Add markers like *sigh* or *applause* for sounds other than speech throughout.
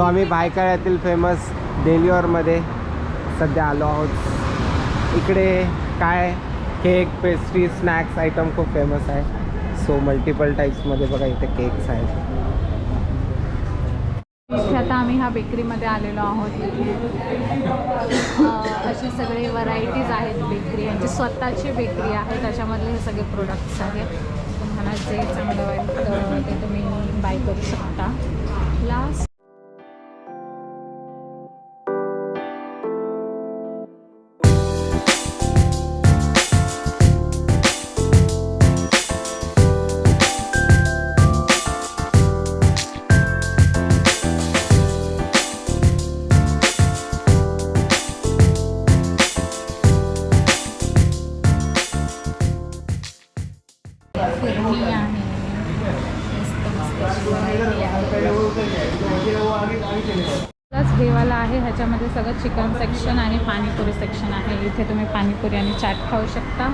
So आम्ही भायखळ्यातील famous डेलिओरमध्ये सध्या आलो आहोत. इकडे काय केक पेस्ट्री स्नॅक्स आयटम खूप फेमस आहे. सो मल्टिपल टाईप्समध्ये बघा इथे केक्स आहेत. इथे आता आम्ही ह्या बेकरीमध्ये आलेलो आहोत. इथे असे सगळे व्हरायटीज आहेत बेकरी यांची स्वतःची बेकरी आहे. त्याच्यामधले हे सगळे प्रोडक्ट्स आहेत. तुम्हाला जे चांगलं वाटतं ते तुम्ही बाय करू शकता. लास्ट फिरणी आहे आहे. प्लस हे वाला आहे ह्याच्यामध्ये सगळं चिकन सेक्शन आणि पाणीपुरी सेक्शन आहे इथे तुम्ही पाणीपुरी आणि चाट खाऊ शकता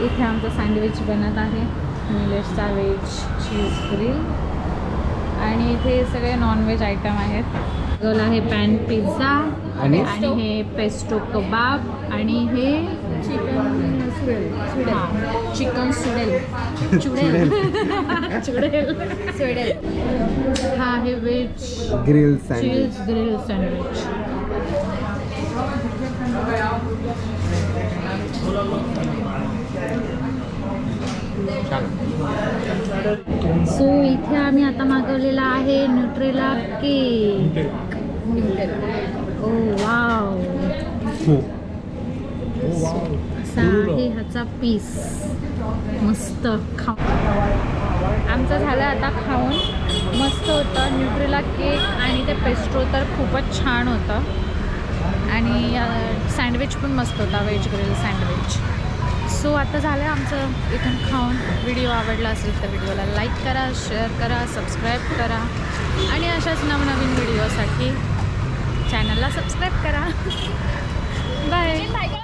इथे आमचं सँडविच बनत आहे निलेशचा व्हेज चीज ग्रिल आणि इथे सगळे नॉनव्हेज आयटम आहेत गल आहे पॅन पिझ्झा? आणि हे पेस्टो कबाब आणि हे चिकन सुडेल चिकन सुडेल चुडेल. चुडेल. सुडेल हा आहे *laughs* veg grill sandwich. Grill sandwich. So इथे आम्ही आता मागवलेला आहे न्यूट्रेला केक. ओ वाव. असा आहे ह्याचा पीस मस्त खाऊन. आमचं झालं आता खाऊन. मस्त होतं. न्यूट्रिला केक आणि ते पेस्ट्रो तर खूपच छान होतं. आणि सँडविच पण मस्त होता. व्हेज ग्रिल सँडविच सो आता झालं आमचं इथून खाऊन. व्हिडिओ आवडला असेल तर व्हिडिओला लाईक करा शेअर करा सबस्क्राईब करा. आणि अशाच नवनवीन व्हिडिओसाठी चॅनलला सबस्क्राईब करा. *laughs* बाय